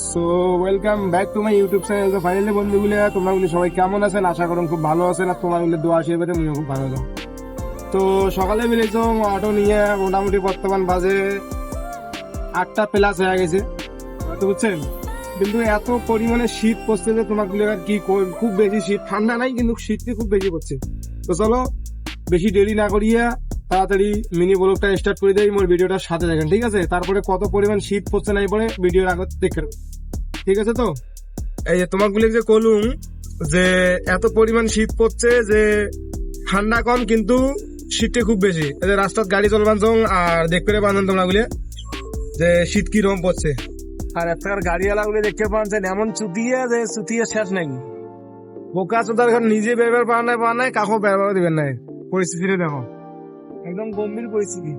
So welcome back to my YouTube channel তো finally বন্ধুগুলো, তোমরা বলি সবাই কেমন আছেন? আশা করুন খুব ভালো আছেন আর তোমার বলে দোয়া আসে এবারে খুব ভালো আছো। তো সকালে বেরিয়েছ অটো নিয়ে মোটামুটি বর্তমান বাজে আটটা প্লাস হয়ে গেছে। তো বুঝছেন? কিন্তু এত পরিমাণে শীত পড়ছে যে তোমাগুলো আর কি খুব বেশি শীত ঠান্ডা নাই, কিন্তু শীতটি খুব বেশি পড়ছে। তো চলো, বেশি দেরি না করিয়া তাড়াতাড়ি মিনি ব্লগটা স্টার্ট করে দেয় মোর ভিডিওটার সাথে দেখেন ঠিক আছে? তারপরে কত পরিমাণ শীত পড়ছে নাই পরে ভিডিওর আগে দেখে ঠিক আছে তো? এই যে তোমাগুলো যে কলুম যে এত পরিমাণ শীত পড়ছে যে ঠান্ডা কম কিন্তু শীতটা খুব বেশি। এই যে রাস্তার গাড়ি চলবান চং আর দেখতে পাবেন তোমরা গুলো যে শীত কি রকম পড়ছে। আর এতকার গাড়িওয়ালা গুলো দেখতে পাচ্ছেন এমন চুতিয়ে যে চুতিয়ে শেষ নাই। বোকা চোদার নিজে বেরবার পাওয়া নাই পাওয়া নাই কাকু বেরবার দিবেন নাই। পরিস্থিতিটা দেখো। একদম গম্ভীর পরিস্থিতি।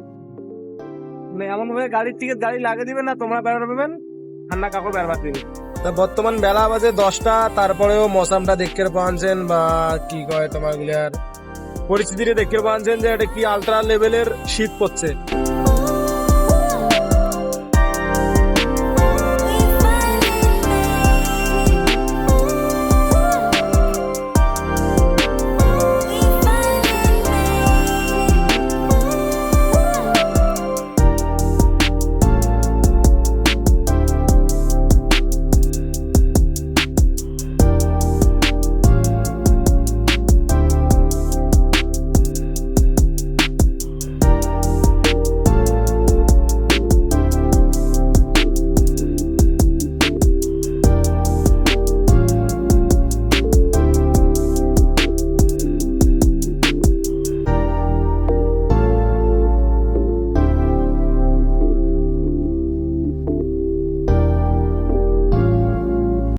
মানে এমন ভাবে গাড়ির টিকিট গাড়ি লাগিয়ে দিবেন না, তোমরা বেড়া পাবেন ঠান্ডা কাকু বেড়া দিবে তা বর্তমান বেলা বাজে দশটা, তারপরেও মৌসামটা দেখতে পাচ্ছেন বা কি কয় তোমারগুলার পরিস্থিতিটা দেখতে পাচ্ছেন যে এটা কি আলট্রা লেভেলের শীত পড়ছে।